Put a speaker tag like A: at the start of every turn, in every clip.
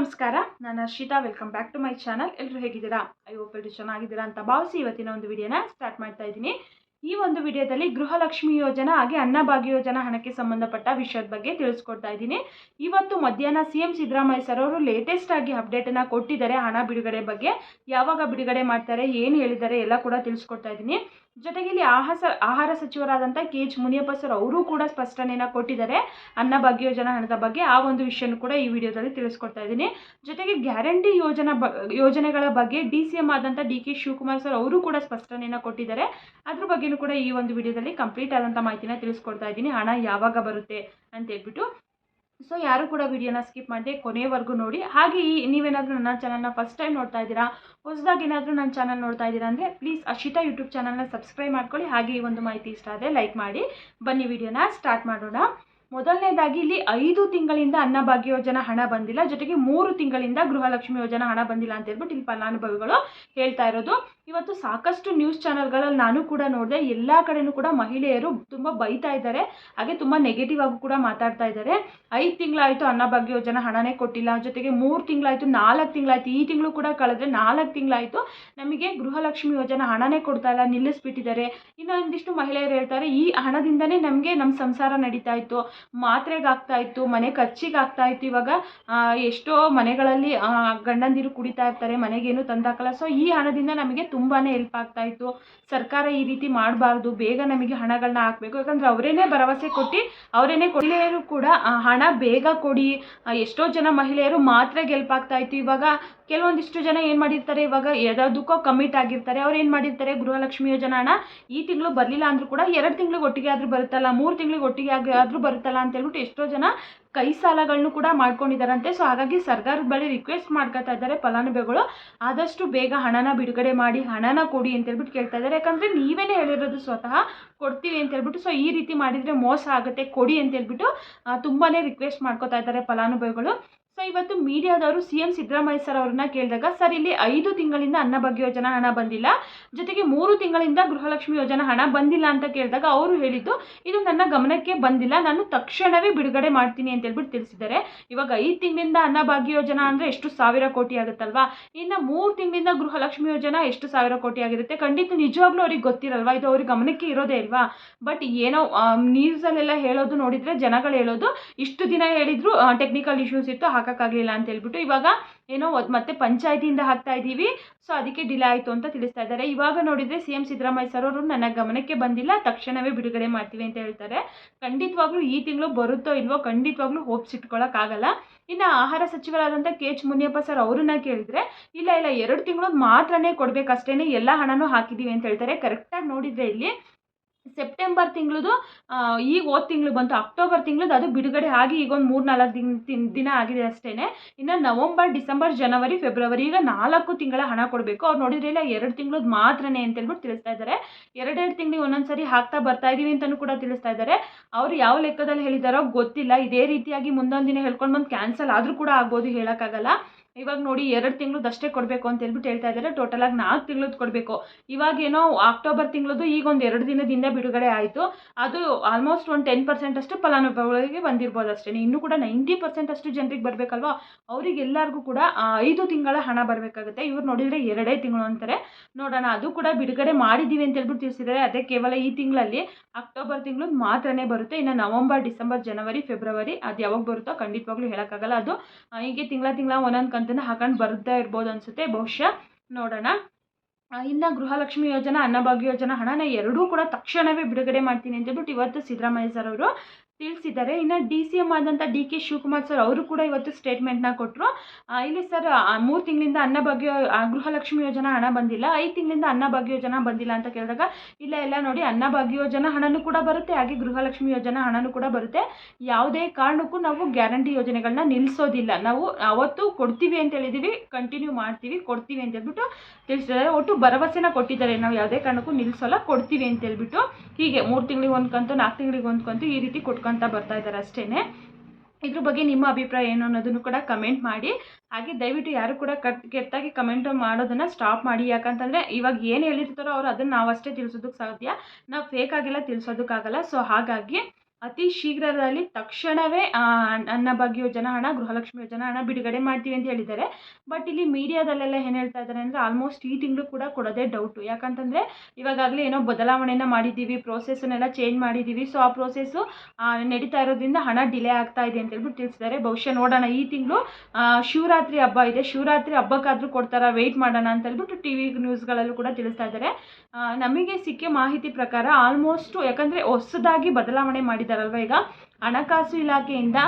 A: ನಮಸ್ಕಾರ, ನಾನು Arshitha welcome back to my channel ಎಲ್ಲರೂ ಹೇಗಿದ್ದೀರಾ? ಐ ಹೋಪ್ ಎಲ್ಲರೂ ಚೆನ್ನಾಗಿದ್ದೀರಾ ಅಂತ ಭಾವಿಸಿ ಇವತ್ತಿನ ಒಂದು ವಿಡಿಯೋನ ಸ್ಟಾರ್ಟ್ ಮಾಡ್ತಾ ಇದ್ದೀನಿ. ಈ ಒಂದು ವಿಡಿಯೋದಲ್ಲಿ ಗೃಹಲಕ್ಷ್ಮಿ ಯೋಜನಾ ಹಾಗೆ ಅನ್ನಭಾಗ್ಯ ಯೋಜನಾ ಹಣಕ್ಕೆ ಸಂಬಂಧಪಟ್ಟ ವಿಷಯದ ಬಗ್ಗೆ ತಿಳಿಸ್ಕೊಡ್ತಾ ಇದ್ದೀನಿ. ಇವತ್ತು ಮಧ್ಯಾಹ್ನ ಸಿ ಎಂ ಸಿದ್ದರಾಮಯ್ಯ ಸರ್ ಅವರು ಲೇಟೆಸ್ಟ್ ಆಗಿ ಅಪ್ಡೇಟನ್ನು ಕೊಟ್ಟಿದ್ದಾರೆ ಹಣ ಬಿಡುಗಡೆ ಬಗ್ಗೆ. ಯಾವಾಗ ಬಿಡುಗಡೆ ಮಾಡ್ತಾರೆ, ಏನು ಹೇಳಿದ್ದಾರೆ ಎಲ್ಲ ಕೂಡ ತಿಳಿಸ್ಕೊಡ್ತಾ ಇದ್ದೀನಿ. ಜೊತೆಗೆ ಇಲ್ಲಿ ಆಹಾರ ಆಹಾರ ಸಚಿವರಾದಂಥ ಕೆ ಎಚ್ ಮುನಿಯಪ್ಪ ಸರ್ ಅವರು ಕೂಡ ಸ್ಪಷ್ಟನೆಯನ್ನು ಕೊಟ್ಟಿದ್ದಾರೆ. ಅನ್ನ ಭಾಗ್ಯ ಯೋಜನಾ ಹಣದ ಬಗ್ಗೆ ಆ ಒಂದು ವಿಷಯನೂ ಕೂಡ ಈ ವಿಡಿಯೋದಲ್ಲಿ ತಿಳಿಸ್ಕೊಡ್ತಾ ಇದ್ದೀನಿ. ಜೊತೆಗೆ ಗ್ಯಾರಂಟಿ ಯೋಜನಾ ಯೋಜನೆಗಳ ಬಗ್ಗೆ ಡಿ ಸಿ ಎಂ ಆದಂಥ ಡಿ ಕೆ ಶಿವಕುಮಾರ್ ಸರ್ ಅವರು ಕೂಡ ಸ್ಪಷ್ಟನೆಯನ್ನು ಕೊಟ್ಟಿದ್ದಾರೆ. ಅದ್ರ ಬಗ್ಗೆಯೂ ಕೂಡ ಈ ಒಂದು ವಿಡಿಯೋದಲ್ಲಿ ಕಂಪ್ಲೀಟ್ ಆದಂಥ ಮಾಹಿತಿನ ತಿಳಿಸ್ಕೊಡ್ತಾ ಇದ್ದೀನಿ. ಹಣ ಯಾವಾಗ ಬರುತ್ತೆ ಅಂತ ಹೇಳ್ಬಿಟ್ಟು ಸೊ ಯಾರು ಕೂಡ ವಿಡಿಯೋನ ಸ್ಕಿಪ್ ಮಾಡದೆ ಕೊನೆವರೆಗೂ ನೋಡಿ. ಹಾಗೆ ಈ ನೀವೇನಾದರೂ ನನ್ನ ಚಾನಲ್ನ ಫಸ್ಟ್ ಟೈಮ್ ನೋಡ್ತಾ ಇದ್ದೀರಾ, ಹೊಸದಾಗಿ ಏನಾದರೂ ನನ್ನ ಚಾನಲ್ ನೋಡ್ತಾ ಇದ್ದೀರಾ ಅಂದರೆ ಪ್ಲೀಸ್ ಅಶಿತಾ ಯೂಟ್ಯೂಬ್ ಚಾನಲ್ನ ಸಬ್ಸ್ಕ್ರೈಬ್ ಮಾಡ್ಕೊಳ್ಳಿ. ಹಾಗೆ ಈ ಒಂದು ಮಾಹಿತಿ ಇಷ್ಟ ಆದರೆ ಲೈಕ್ ಮಾಡಿ. ಬನ್ನಿ ವಿಡಿಯೋನ ಸ್ಟಾರ್ಟ್ ಮಾಡೋಣ. ಮೊದಲನೇದಾಗಿ ಇಲ್ಲಿ ಐದು ತಿಂಗಳಿಂದ ಅನ್ನಭಾಗ್ಯ ಯೋಜನಾ ಹಣ ಬಂದಿಲ್ಲ. ಜೊತೆಗೆ ಮೂರು ತಿಂಗಳಿಂದ ಗೃಹಲಕ್ಷ್ಮಿ ಯೋಜನಾ ಹಣ ಬಂದಿಲ್ಲ ಅಂತ ಹೇಳ್ಬಿಟ್ಟು ಇಲ್ಲಿ ಫಲಾನುಭವಿಗಳು ಹೇಳ್ತಾ ಇರೋದು. ಇವತ್ತು ಸಾಕಷ್ಟು ನ್ಯೂಸ್ ಚಾನೆಲ್ಗಳಲ್ಲಿ ನಾನು ಕೂಡ ನೋಡಿದೆ, ಎಲ್ಲ ಕಡೆನೂ ಕೂಡ ಮಹಿಳೆಯರು ತುಂಬ ಬೈತಾ ಇದ್ದಾರೆ. ಹಾಗೆ ತುಂಬ ನೆಗೆಟಿವ್ ಆಗೂ ಕೂಡ ಮಾತಾಡ್ತಾ ಇದ್ದಾರೆ. ಐದು ತಿಂಗಳಾಯಿತು ಅನ್ನಭಾಗ್ಯ ಯೋಜನಾ ಹಣನೇ ಕೊಟ್ಟಿಲ್ಲ. ಜೊತೆಗೆ ಮೂರು ತಿಂಗಳಾಯಿತು, ನಾಲ್ಕು ತಿಂಗಳಾಯಿತು, ಈ ತಿಂಗಳು ಕೂಡ ಕಳೆದ್ರೆ ನಾಲ್ಕು ತಿಂಗಳಾಯಿತು ನಮಗೆ ಗೃಹಲಕ್ಷ್ಮಿ ಯೋಜನಾ ಹಣನೇ ಕೊಡ್ತಾ ಇಲ್ಲ, ನಿಲ್ಲಿಸ್ಬಿಟ್ಟಿದ್ದಾರೆ. ಇನ್ನೊಂದಿಷ್ಟು ಮಹಿಳೆಯರು ಹೇಳ್ತಾರೆ, ಈ ಹಣದಿಂದನೇ ನಮಗೆ ನಮ್ಮ ಸಂಸಾರ ನಡೀತಾ ಇತ್ತು. ಆಗ್ತಾ ಇತ್ತು, ಮನೆ ಖರ್ಚಿಗಾಗ್ತಾ ಇತ್ತು. ಇವಾಗ ಎಷ್ಟೋ ಮನೆಗಳಲ್ಲಿ ಗಂಡಂದಿರು ಕುಡಿತಾ ಇರ್ತಾರೆ, ಮನೆಗೇನು ತಂದಾಕಲ್ಲ ಸೊ ಈ ಹಣದಿಂದ ನಮಗೆ ತುಂಬಾ ಹೆಲ್ಪ್ ಆಗ್ತಾ ಇತ್ತು. ಸರ್ಕಾರ ಈ ರೀತಿ ಮಾಡಬಾರ್ದು, ಬೇಗ ನಮಗೆ ಹಣಗಳನ್ನ ಹಾಕಬೇಕು. ಯಾಕಂದ್ರೆ ಅವರೇನೆ ಭರವಸೆ ಕೊಟ್ಟು, ಅವರೇನೆ ಮಹಿಳೆಯರು ಕೂಡ ಹಣ ಬೇಗ ಕೊಡಿ. ಎಷ್ಟೋ ಜನ ಮಹಿಳೆಯರು ಮಾತ್ರ ಹೆಲ್ಪ್ ಆಗ್ತಾ ಇತ್ತು. ಇವಾಗ, ಕೆಲವೊಂದಿಷ್ಟು ಜನ ಏನು ಮಾಡಿರ್ತಾರೆ, ಇವಾಗ ಯಾವುದಕ್ಕೋ ಕಮಿಟ್ ಆಗಿರ್ತಾರೆ. ಅವ್ರು ಏನು ಮಾಡಿರ್ತಾರೆ ಗೃಹಲಕ್ಷ್ಮಿ ಯೋಜನಾ ಹಣ ಈ ತಿಂಗಳು ಬರಲಿಲ್ಲ ಅಂದರೂ ಕೂಡ ಎರಡು ತಿಂಗಳಿಗೆ ಒಟ್ಟಿಗೆ ಆದರೂ ಬರುತ್ತಲ್ಲ, ಮೂರು ತಿಂಗಳಿಗೆ ಒಟ್ಟಿಗೆ ಆದರೂ ಬರುತ್ತಲ್ಲ ಅಂತ ಹೇಳ್ಬಿಟ್ಟು ಎಷ್ಟೋ ಜನ ಕೈ ಸಾಲಗಳನ್ನು ಕೂಡ ಮಾಡ್ಕೊಂಡಿದ್ದಾರಂತೆ ಸೊ ಹಾಗಾಗಿ ಸರ್ಕಾರದ ಬಳಿ ರಿಕ್ವೆಸ್ಟ್ ಮಾಡ್ಕೊತಾ ಇದ್ದಾರೆ ಫಲಾನುಭವಿಗಳು. ಆದಷ್ಟು ಬೇಗ ಹಣನ ಬಿಡುಗಡೆ ಮಾಡಿ, ಹಣನ ಕೊಡಿ ಅಂತ ಹೇಳ್ಬಿಟ್ಟು ಕೇಳ್ತಾ ಇದ್ದಾರೆ. ಯಾಕಂದರೆ ನೀವೇನೇ ಹೇಳಿರೋದು ಸ್ವತಃ ಕೊಡ್ತೀವಿ ಅಂತ ಹೇಳ್ಬಿಟ್ಟು ಸೊ ಈ ರೀತಿ ಮಾಡಿದರೆ ಮೋಸ ಆಗುತ್ತೆ, ಕೊಡಿ ಅಂತ ಹೇಳ್ಬಿಟ್ಟು ತುಂಬಾ ರಿಕ್ವೆಸ್ಟ್ ಮಾಡ್ಕೋತಾ ಇದ್ದಾರೆ ಫಲಾನುಭವಿಗಳು. ಸೊ ಇವತ್ತು ಮೀಡಿಯಾದವರು ಸಿ ಎಂ ಸಿದ್ದರಾಮಯ್ಯ ಸರ್ ಅವ್ರನ್ನ ಕೇಳಿದಾಗ, ಸರ್, ಇಲ್ಲಿ ಐದು ತಿಂಗಳಿಂದ ಅನ್ನಭಾಗ್ಯ ಯೋಜನಾ ಹಣ ಬಂದಿಲ್ಲ. ಜೊತೆಗೆ ಮೂರು ತಿಂಗಳಿಂದ ಗೃಹಲಕ್ಷ್ಮಿ ಯೋಜನಾ ಹಣ ಬಂದಿಲ್ಲ ಅಂತ ಕೇಳಿದಾಗ ಅವರು ಹೇಳಿದ್ದು, ಇದು ನನ್ನ ಗಮನಕ್ಕೆ ಬಂದಿಲ್ಲ. ನಾನು ತಕ್ಷಣವೇ ಬಿಡುಗಡೆ ಮಾಡ್ತೀನಿ ಅಂತ ಹೇಳ್ಬಿಟ್ಟು ತಿಳಿಸಿದ್ದಾರೆ. ಇವಾಗ ಐದು ತಿಂಗಳಿಂದ ಅನ್ನಭಾಗ್ಯ ಯೋಜನಾ ಅಂದರೆ ಎಷ್ಟು ಸಾವಿರ ಕೋಟಿ ಆಗುತ್ತಲ್ವಾ? ಇನ್ನು ಮೂರು ತಿಂಗಳಿಂದ ಗೃಹಲಕ್ಷ್ಮಿ ಯೋಜನಾ ಎಷ್ಟು ಸಾವಿರ ಕೋಟಿ ಆಗಿರುತ್ತೆ? ಖಂಡಿತ ನಿಜವಾಗ್ಲೂ ಅವ್ರಿಗೆ ಗೊತ್ತಿರಲ್ವಾ? ಇದು ಅವ್ರಿಗೆ ಗಮನಕ್ಕೆ ಇರೋದೇ ಇಲ್ವಾ? ಬಟ್ ಏನೋ ನ್ಯೂಸಲ್ಲೆಲ್ಲ ಹೇಳೋದು ನೋಡಿದರೆ ಜನಗಳು ಹೇಳೋದು, ಇಷ್ಟು ದಿನ ಹೇಳಿದ್ರು ಟೆಕ್ನಿಕಲ್ ಇಶ್ಯೂಸ್ ಇತ್ತು. ಹಾಕೋಕ್ಕಾಗಲಿಲ್ಲ ಅಂತ ಹೇಳ್ಬಿಟ್ಟು ಇವಾಗ ಏನೋ ಮತ್ತೆ ಪಂಚಾಯತಿಯಿಂದ ಹಾಕ್ತಾ ಇದ್ದೀವಿ ಸೊ ಅದಕ್ಕೆ ಡಿಲೇ ಆಯಿತು ಅಂತ ತಿಳಿಸ್ತಾ ಇದ್ದಾರೆ. ಇವಾಗ ನೋಡಿದರೆ ಸಿ ಎಂ ಸಿದ್ದರಾಮಯ್ಯ ಸರ್ ಅವರು ನನ್ನ ಗಮನಕ್ಕೆ ಬಂದಿಲ್ಲ. ತಕ್ಷಣವೇ ಬಿಡುಗಡೆ ಮಾಡ್ತೀವಿ ಅಂತ ಹೇಳ್ತಾರೆ. ಖಂಡಿತವಾಗ್ಲೂ ಈ ತಿಂಗಳು ಬರುತ್ತೋ ಇಲ್ವೋ ಖಂಡಿತವಾಗ್ಲೂ ಹೋಪ್ಸ್ ಇಟ್ಕೊಳ್ಳೋಕ್ಕಾಗಲ್ಲ ಇನ್ನು ಆಹಾರ ಸಚಿವರಾದಂಥ ಕೆ ಎಚ್ ಮುನಿಯಪ್ಪ ಸರ್ ಅವ್ರನ್ನ ಕೇಳಿದ್ರೆ, ಇಲ್ಲ ಇಲ್ಲ, ಎರಡು ತಿಂಗಳು ಮಾತ್ರನೇ ಕೊಡಬೇಕಷ್ಟೇ ಎಲ್ಲ ಹಣನೂ ಹಾಕಿದ್ದೀವಿ ಅಂತ ಹೇಳ್ತಾರೆ. ಕರೆಕ್ಟಾಗಿ ನೋಡಿದರೆ ಇಲ್ಲಿ ಸೆಪ್ಟೆಂಬರ್ ತಿಂಗಳದು ಈಗ ಹೋದ ತಿಂಗಳು ಬಂತು. ಅಕ್ಟೋಬರ್ ತಿಂಗಳದ್ದು ಅದು ಬಿಡುಗಡೆ ಆಗಿ ಈಗ ಒಂದು ಮೂರು ನಾಲ್ಕು ದಿನ, ತಿನ್- ದಿನ ಆಗಿದೆ ಅಷ್ಟೇ ಇನ್ನು ನವಂಬರ್ ಡಿಸೆಂಬರ್ ಜನವರಿ ಫೆಬ್ರವರಿ ಈಗ ನಾಲ್ಕು ತಿಂಗಳ ಹಣ ಕೊಡಬೇಕು. ಅವ್ರು ನೋಡಿದ್ರೆ ಇಲ್ಲ, ಎರಡು ತಿಂಗಳದ್ದು ಮಾತ್ರನೇ ಅಂತ ಹೇಳ್ಬಿಟ್ಟು ತಿಳಿಸ್ತಾ ಇದ್ದಾರೆ ಎರಡೆರಡು ತಿಂಗಳಿಗೆ ಒಂದೊಂದು ಸರಿ ಹಾಕ್ತಾ ಬರ್ತಾ ಇದ್ದೀವಿ ಅಂತಲೂ ಕೂಡ ತಿಳಿಸ್ತಾ ಇದ್ದಾರೆ ಅವ್ರು ಯಾವ ಲೆಕ್ಕದಲ್ಲಿ ಹೇಳಿದಾರೋ ಗೊತ್ತಿಲ್ಲ. ಇದೇ ರೀತಿಯಾಗಿ ಮುಂದೊಂದು ದಿನ ಹೇಳ್ಕೊಂಡು ಬಂದು ಕ್ಯಾನ್ಸಲ್ ಆದರೂ ಕೂಡ ಆಗ್ಬೋದು ಹೇಳೋಕ್ಕಾಗಲ್ಲ. ಇವಾಗ ನೋಡಿ ಎರಡು ತಿಂಗಳದ್ದು ಅಷ್ಟೇ ಕೊಡಬೇಕು ಅಂತ ಹೇಳ್ಬಿಟ್ಟು ಹೇಳ್ತಾ ಇದ್ದಾರೆ ಆಗಿ ನಾಲ್ಕು ತಿಂಗಳದ್ದು ಕೊಡಬೇಕು. ಇವಾಗೇನೋ ಅಕ್ಟೋಬರ್ ತಿಂಗಳದ್ದು ಈಗ ಒಂದು ಎರಡು ದಿನದಿಂದ ಬಿಡುಗಡೆ ಆಯಿತು. ಅದು ಆಲ್ಮೋಸ್ಟ್ ಒಂದು ಟೆನ್ ಪರ್ಸೆಂಟ್ ಅಷ್ಟು ಫಲಾನುಭವಿಗಳಿಗೆ ಬಂದಿರ್ಬೋದು ಅಷ್ಟೇ. ಇನ್ನೂ ಕೂಡ ನೈಂಟಿ ಪರ್ಸೆಂಟ್ ಅಷ್ಟು ಜನರಿಗೆ ಬರಬೇಕಲ್ವಾ? ಅವರಿಗೆಲ್ಲರಿಗೂ ಕೂಡ ಐದು ತಿಂಗಳ ಹಣ ಬರಬೇಕಾಗುತ್ತೆ. ಇವ್ರು ನೋಡಿದರೆ ಎರಡೇ ತಿಂಗಳು ಅಂತಾರೆ. ನೋಡೋಣ, ಅದು ಕೂಡ ಬಿಡುಗಡೆ ಮಾಡಿದ್ದೀವಿ ಅಂತ ಹೇಳ್ಬಿಟ್ಟು ತಿಳಿಸಿದ್ದಾರೆ. ಅದೇ ಕೇವಲ ಈ ತಿಂಗಳಲ್ಲಿ ಅಕ್ಟೋಬರ್ ತಿಂಗಳು ಮಾತ್ರನೇ ಬರುತ್ತೆ. ಇನ್ನು ನವಂಬರ್ ಡಿಸೆಂಬರ್ ಜನವರಿ ಫೆಬ್ರವರಿ ಅದು ಯಾವಾಗ ಬರುತ್ತೋ ಖಂಡಿತವಾಗ್ಲೂ ಹೇಳೋಕ್ಕಾಗಲ್ಲ. ಅದು ಹೀಗೆ ತಿಂಗಳ ತಿಂಗಳ ಒಂದೊಂದು ಕಂತನ್ನು ಹಾಕೊಂಡು ಬರ್ತಾ ಇರ್ಬೋದು ಅನಿಸುತ್ತೆ. ಬಹುಶಃ ನೋಡೋಣ. ಇನ್ನ ಗೃಹಲಕ್ಷ್ಮಿ ಯೋಜನಾ, ಅನ್ನಭಾಗ್ಯ ಯೋಜನಾ ಹಣನ ಎರಡೂ ಕೂಡ ತಕ್ಷಣವೇ ಬಿಡುಗಡೆ ಮಾಡ್ತೀನಿ ಅಂತ ಹೇಳ್ಬಿಟ್ಟು ಇವತ್ತು ಸಿದ್ದರಾಮಯ್ಯ ಸರ್ ಅವರು ತಿಳಿಸಿದ್ದಾರೆ. ಇನ್ನು ಡಿ ಸಿ ಎಂ ಆದಂಥ ಡಿ ಕೆ ಶಿವಕುಮಾರ್ ಸರ್, ಅವರು ಕೂಡ ಇವತ್ತು ಸ್ಟೇಟ್ಮೆಂಟ್ನ ಕೊಟ್ಟರು ಇಲ್ಲಿ ಸರ್ ಮೂರು ತಿಂಗಳಿಂದ ಅನ್ನಭಾಗ್ಯ ಗೃಹಲಕ್ಷ್ಮಿ ಯೋಜನಾ ಹಣ ಬಂದಿಲ್ಲ. ಐದು ತಿಂಗಳಿಂದ ಅನ್ನಭಾಗ್ಯ ಯೋಜನಾ ಬಂದಿಲ್ಲ ಅಂತ ಕೇಳಿದಾಗ, ಇಲ್ಲ ಎಲ್ಲ ನೋಡಿ ಅನ್ನಭಾಗ್ಯ ಯೋಜನಾ ಹಣನೂ ಕೂಡ ಬರುತ್ತೆ, ಹಾಗೆ ಗೃಹಲಕ್ಷ್ಮಿ ಯೋಜನಾ ಹಣನೂ ಕೂಡ ಬರುತ್ತೆ. ಯಾವುದೇ ಕಾರಣಕ್ಕೂ ನಾವು ಗ್ಯಾರಂಟಿ ಯೋಜನೆಗಳನ್ನ ನಿಲ್ಲಿಸೋದಿಲ್ಲ ನಾವು ಅವತ್ತು ಕೊಡ್ತೀವಿ ಅಂತ ಹೇಳಿದೀವಿ ಕಂಟಿನ್ಯೂ ಮಾಡ್ತೀವಿ, ಕೊಡ್ತೀವಿ ಅಂತ ಹೇಳ್ಬಿಟ್ಟು ತಿಳಿಸಿದ್ದಾರೆ. ಒಟ್ಟು ಭರವಸೆನ ಕೊಟ್ಟಿದ್ದಾರೆ. ನಾವು ಯಾವುದೇ ಕಾರಣಕ್ಕೂ ನಿಲ್ಲಿಸೋಲ್ಲ ಕೊಡ್ತೀವಿ ಅಂತ ಹೇಳ್ಬಿಟ್ಟು ಹೀಗೆ ಮೂರು ತಿಂಗಳಿಗೆ ಒಂದು ಕಂತು ನಾಲ್ಕು ತಿಂಗಳಿಗೆ ಒಂದು ಕಂತು ಈ ರೀತಿ ಕೊಟ್ಕೊತ ಬರ್ತಾ ಇದ್ದಾರೆ ಅಷ್ಟೇ ಇದ್ರ ಬಗ್ಗೆ ನಿಮ್ಮ ಅಭಿಪ್ರಾಯ ಏನು ಅನ್ನೋದನ್ನು ಕೂಡ ಕಮೆಂಟ್ ಮಾಡಿ. ಹಾಗೆ ದಯವಿಟ್ಟು ಯಾರು ಕೂಡ ಕಟ್ ಕೆಟ್ಟಾಗಿ ಕಮೆಂಟ್ ಮಾಡೋದನ್ನು ಸ್ಟಾಪ್ ಮಾಡಿ. ಯಾಕಂತಂದರೆ ಇವಾಗ ಏನು ಹೇಳಿರ್ತಾರೋ ಅವ್ರು ಅದನ್ನ ನಾವಷ್ಟೇ ತಿಳಿಸೋದಕ್ಕೆ ಸಾಧ್ಯ. ನಾವು ಫೇಕ್ ಆಗಿಲ್ಲ, ತಿಳಿಸೋದಕ್ಕಾಗಲ್ಲ. ಸೊ ಹಾಗಾಗಿ ಅತಿ ಶೀಘ್ರದಲ್ಲಿ ತಕ್ಷಣವೇ ಅನ್ನ ಅನ್ನಭಾಗ್ಯ ಯೋಜನಾ ಹಣ ಗೃಹಲಕ್ಷ್ಮಿ ಯೋಜನಾ ಹಣ ಬಿಡುಗಡೆ ಮಾಡ್ತೀವಿ ಅಂತ ಹೇಳಿದ್ದಾರೆ. ಬಟ್ ಇಲ್ಲಿ ಮೀಡಿಯಾದಲ್ಲೆಲ್ಲ ಏನು ಹೇಳ್ತಾ ಇದ್ದಾರೆ ಅಂದರೆ ಆಲ್ಮೋಸ್ಟ್ ಈ ತಿಂಗಳು ಕೂಡ ಕೊಡೋದೇ ಡೌಟು ಯಾಕಂತಂದರೆ ಇವಾಗಾಗಲೇ ಏನೋ ಬದಲಾವಣೆನ ಮಾಡಿದ್ದೀವಿ ಪ್ರೋಸೆಸ್ನೆಲ್ಲ ಚೇಂಜ್ ಮಾಡಿದ್ದೀವಿ. ಸೊ ಆ ಪ್ರೋಸೆಸ್ಸು ನಡೀತಾ ಇರೋದ್ರಿಂದ ಹಣ ಡಿಲೇ ಆಗ್ತಾ ಇದೆ ಅಂತ ಹೇಳ್ಬಿಟ್ಟು ತಿಳಿಸಿದ್ದಾರೆ. ಬಹುಶಃ ನೋಡೋಣ ಈ ತಿಂಗಳು ಶಿವರಾತ್ರಿ ಹಬ್ಬ ಇದೆ. ಶಿವರಾತ್ರಿ ಹಬ್ಬಕ್ಕಾದರೂ ಕೊಡ್ತಾರಾ ವೆಯ್ಟ್ ಮಾಡೋಣ ಅಂತ ಹೇಳ್ಬಿಟ್ಟು ಟಿ ವಿ ನ್ಯೂಸ್ಗಳಲ್ಲೂ ಕೂಡ ತಿಳಿಸ್ತಾ ಇದ್ದಾರೆ. ನಮಗೆ ಸಿಕ್ಕ ಮಾಹಿತಿ ಪ್ರಕಾರ ಆಲ್ಮೋಸ್ಟು ಯಾಕಂದರೆ ಹೊಸದಾಗಿ ಬದಲಾವಣೆ ಮಾಡಿದಾರಲ್ವ ಈಗ? ಹಣಕಾಸು ಇಲಾಖೆಯಿಂದ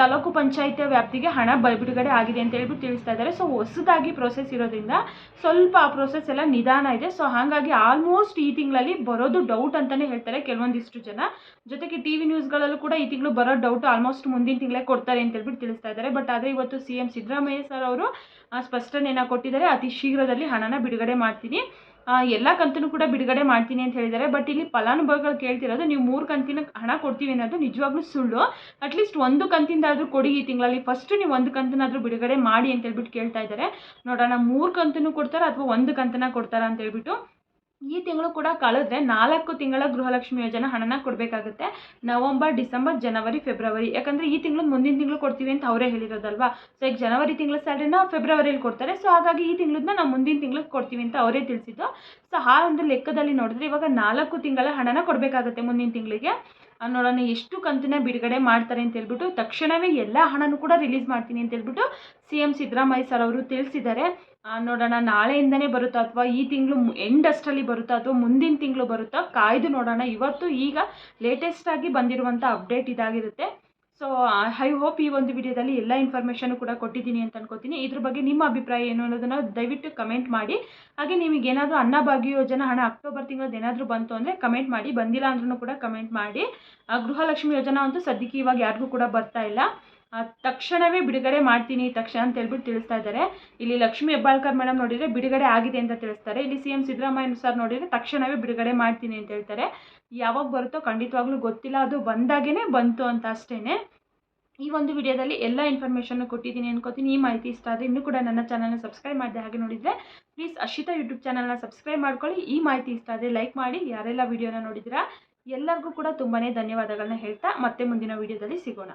A: ತಾಲೂಕು ಪಂಚಾಯತ್ ವ್ಯಾಪ್ತಿಗೆ ಹಣ ಬ ಬಿಡುಗಡೆ ಆಗಿದೆ ಅಂತ ಹೇಳ್ಬಿಟ್ಟು ತಿಳಿಸ್ತಾ ಇದ್ದಾರೆ. ಸೊ ಹೊಸದಾಗಿ ಪ್ರೋಸೆಸ್ ಇರೋದ್ರಿಂದ ಸ್ವಲ್ಪ ಆ ಪ್ರೋಸೆಸ್ ಎಲ್ಲ ನಿಧಾನ ಇದೆ. ಸೊ ಹಾಗಾಗಿ ಆಲ್ಮೋಸ್ಟ್ ಈ ತಿಂಗಳಲ್ಲಿ ಬರೋದು ಡೌಟ್ ಅಂತಲೇ ಹೇಳ್ತಾರೆ ಕೆಲವೊಂದಿಷ್ಟು ಜನ. ಜೊತೆಗೆ ಟಿ ವಿ ನ್ಯೂಸ್ಗಳಲ್ಲೂ ಕೂಡ ಈ ತಿಂಗಳು ಬರೋ ಡೌಟ್ ಆಲ್ಮೋಸ್ಟ್ ಮುಂದಿನ ತಿಂಗಳೇ ಕೊಡ್ತಾರೆ ಅಂತ ಹೇಳ್ಬಿಟ್ಟು ತಿಳಿಸ್ತಾ ಇದ್ದಾರೆ. ಬಟ್ ಆದರೆ ಇವತ್ತು ಸಿ ಎಂ ಸಿದ್ದರಾಮಯ್ಯ ಸರ್ ಅವರು ಸ್ಪಷ್ಟನೆಯನ್ನು ಕೊಟ್ಟಿದ್ದಾರೆ. ಅತಿ ಶೀಘ್ರದಲ್ಲಿ ಹಣನ ಬಿಡುಗಡೆ ಮಾಡ್ತೀನಿ. ಎಲ್ಲ ಕಂತನ್ನು ಕೂಡ ಬಿಡುಗಡೆ ಮಾಡ್ತೀನಿ ಅಂತ ಹೇಳಿದ್ದಾರೆ. ಬಟ್ ಇಲ್ಲಿ ಫಲಾನುಭವಿಗಳು ಕೇಳ್ತಿರೋದು ನೀವು ಮೂರು ಕಂತಿನ ಹಣ ಕೊಡ್ತೀವಿ ಅನ್ನೋದು ನಿಜವಾಗ್ಲೂ ಸುಳ್ಳು. ಅಟ್ಲೀಸ್ಟ್ ಒಂದು ಕಂತಿಂದಾದರೂ ಕೊಡಿ ಈ ತಿಂಗಳಲ್ಲಿ. ಫಸ್ಟ್ ನೀವು ಒಂದು ಕಂತನಾದರೂ ಬಿಡುಗಡೆ ಮಾಡಿ ಅಂತ ಹೇಳ್ಬಿಟ್ಟು ಕೇಳ್ತಾ ಇದ್ದಾರೆ. ನೋಡೋಣ, ಮೂರು ಕಂತನ್ನು ಕೊಡ್ತಾರಾ ಅಥವಾ ಒಂದು ಕಂತನ ಕೊಡ್ತಾರಾ ಅಂತ ಹೇಳ್ಬಿಟ್ಟು ಈ ತಿಂಗಳು ಕೂಡ ಕಳೆದ್ರೆ ನಾಲ್ಕು ತಿಂಗಳ ಗೃಹಲಕ್ಷ್ಮಿ ಯೋಜನೆ ಹಣನ ಕೊಡಬೇಕಾಗುತ್ತೆ. ನವಂಬರ್, ಡಿಸೆಂಬರ್, ಜನವರಿ, ಫೆಬ್ರವರಿ. ಯಾಕಂದರೆ ಈ ತಿಂಗಳು ಮುಂದಿನ ತಿಂಗಳು ಕೊಡ್ತೀವಿ ಅಂತ ಅವರೇ ಹೇಳಿರೋದಲ್ವಾ? ಸೊ ಈಗ ಜನವರಿ ತಿಂಗಳ ಸ್ಯಾಲ್ರಿನ ಫೆಬ್ರವರಿಲಿ ಕೊಡ್ತಾರೆ. ಸೊ ಹಾಗಾಗಿ ಈ ತಿಂಗಳನ್ನ ನಾವು ಮುಂದಿನ ತಿಂಗಳಿಗೆ ಕೊಡ್ತೀವಿ ಅಂತ ಅವರೇ ತಿಳಿಸಿದ್ದು. ಸೊ ಆ ಒಂದು ಲೆಕ್ಕದಲ್ಲಿ ನೋಡಿದ್ರೆ ಇವಾಗ ನಾಲ್ಕು ತಿಂಗಳ ಹಣನ ಕೊಡಬೇಕಾಗುತ್ತೆ ಮುಂದಿನ ತಿಂಗಳಿಗೆ. ನೋಡೋಣ ಎಷ್ಟು ಕಂತಿನ ಬಿಡುಗಡೆ ಮಾಡ್ತಾರೆ ಅಂತ ಹೇಳ್ಬಿಟ್ಟು ತಕ್ಷಣವೇ ಎಲ್ಲ ಹಣನೂ ಕೂಡ ರಿಲೀಸ್ ಮಾಡ್ತೀನಿ ಅಂತ ಹೇಳ್ಬಿಟ್ಟು ಸಿ ಎಂ ಸಿದ್ದರಾಮಯ್ಯ ಸರ್ ಅವರು ತಿಳಿಸಿದ್ದಾರೆ. ನೋಡೋಣ, ನಾಳೆಯಿಂದನೇ ಬರುತ್ತಾ ಅಥವಾ ಈ ತಿಂಗಳು ಎಂಡ್ ಅಷ್ಟರಲ್ಲಿ ಬರುತ್ತಾ ಅಥವಾ ಮುಂದಿನ ತಿಂಗಳು ಬರುತ್ತಾ ಕಾಯ್ದು ನೋಡೋಣ. ಇವತ್ತು ಈಗ ಲೇಟೆಸ್ಟಾಗಿ ಬಂದಿರುವಂಥ ಅಪ್ಡೇಟ್ ಇದಾಗಿರುತ್ತೆ. ಸೊ ಐ ಹೋಪ್ ಈ ಒಂದು ವಿಡಿಯೋದಲ್ಲಿ ಎಲ್ಲ ಇನ್ಫಾರ್ಮೇಷನು ಕೂಡ ಕೊಟ್ಟಿದ್ದೀನಿ ಅಂತ ಅನ್ಕೋತೀನಿ. ಇದ್ರ ಬಗ್ಗೆ ನಿಮ್ಮ ಅಭಿಪ್ರಾಯ ಏನು ಅನ್ನೋದನ್ನು ದಯವಿಟ್ಟು ಕಮೆಂಟ್ ಮಾಡಿ. ಹಾಗೆ ನಿಮಗೆ ಏನಾದರೂ ಅನ್ನಭಾಗ್ಯ ಯೋಜನಾ ಹಣ ಅಕ್ಟೋಬರ್ ತಿಂಗಳದ್ದು ಏನಾದರೂ ಬಂತು ಅಂದರೆ ಕಮೆಂಟ್ ಮಾಡಿ. ಬಂದಿಲ್ಲ ಅಂದ್ರೂ ಕೂಡ ಕಮೆಂಟ್ ಮಾಡಿ. ಗೃಹಲಕ್ಷ್ಮಿ ಯೋಜನಾ ಅಂತೂ ಸದ್ಯಕ್ಕೆ ಇವಾಗ ಯಾರಿಗೂ ಕೂಡ ಬರ್ತಾ ಇಲ್ಲ. ತಕ್ಷಣವೇ ಬಿಡುಗಡೆ ಮಾಡ್ತೀನಿ ತಕ್ಷಣ ಅಂತ ಹೇಳ್ಬಿಟ್ಟು ತಿಳಿಸ್ತಾ ಇದ್ದಾರೆ. ಇಲ್ಲಿ ಲಕ್ಷ್ಮಿ ಹೆಬ್ಬಾಳ್ಕರ್ ಮೇಡಮ್ ನೋಡಿದರೆ ಬಿಡುಗಡೆ ಆಗಿದೆ ಅಂತ ತಿಳಿಸ್ತಾರೆ. ಇಲ್ಲಿ ಸಿ ಎಂ ಸಿದ್ದರಾಮಯ್ಯ ಸರ್ ನೋಡಿದರೆ ತಕ್ಷಣವೇ ಬಿಡುಗಡೆ ಮಾಡ್ತೀನಿ ಅಂತ ಹೇಳ್ತಾರೆ. ಯಾವಾಗ ಬರುತ್ತೋ ಖಂಡಿತವಾಗ್ಲೂ ಗೊತ್ತಿಲ್ಲ. ಅದು ಬಂದಾಗೇ ಬಂತು ಅಂತ ಅಷ್ಟೇ ಈ ಒಂದು ವಿಡಿಯೋದಲ್ಲಿ ಎಲ್ಲ ಇನ್ಫಾರ್ಮೇಷನ್ ಕೊಟ್ಟಿದ್ದೀನಿ ಅನ್ಕೋತೀನಿ. ಈ ಮಾಹಿತಿ ಇಷ್ಟ ಆದರೆ ಇನ್ನೂ ಕೂಡ ನನ್ನ ಚಾನಲ್ನ ಸಬ್ಸ್ಕ್ರೈಬ್ ಮಾಡಿದೆ ಹಾಗೆ ನೋಡಿದರೆ ಪ್ಲೀಸ್ ಅಶಿತಾ ಯೂಟ್ಯೂಬ್ ಚಾನಲ್ನ ಸಬ್ಸ್ಕ್ರೈಬ್ ಮಾಡ್ಕೊಳ್ಳಿ. ಈ ಮಾಹಿತಿ ಇಷ್ಟ ಆದರೆ ಲೈಕ್ ಮಾಡಿ. ಯಾರೆಲ್ಲ ವಿಡಿಯೋನ ನೋಡಿದಿರಾ ಎಲ್ಲರಿಗೂ ಕೂಡ ತುಂಬಾ ಧನ್ಯವಾದಗಳನ್ನ ಹೇಳ್ತಾ ಮತ್ತೆ ಮುಂದಿನ ವಿಡಿಯೋದಲ್ಲಿ ಸಿಗೋಣ.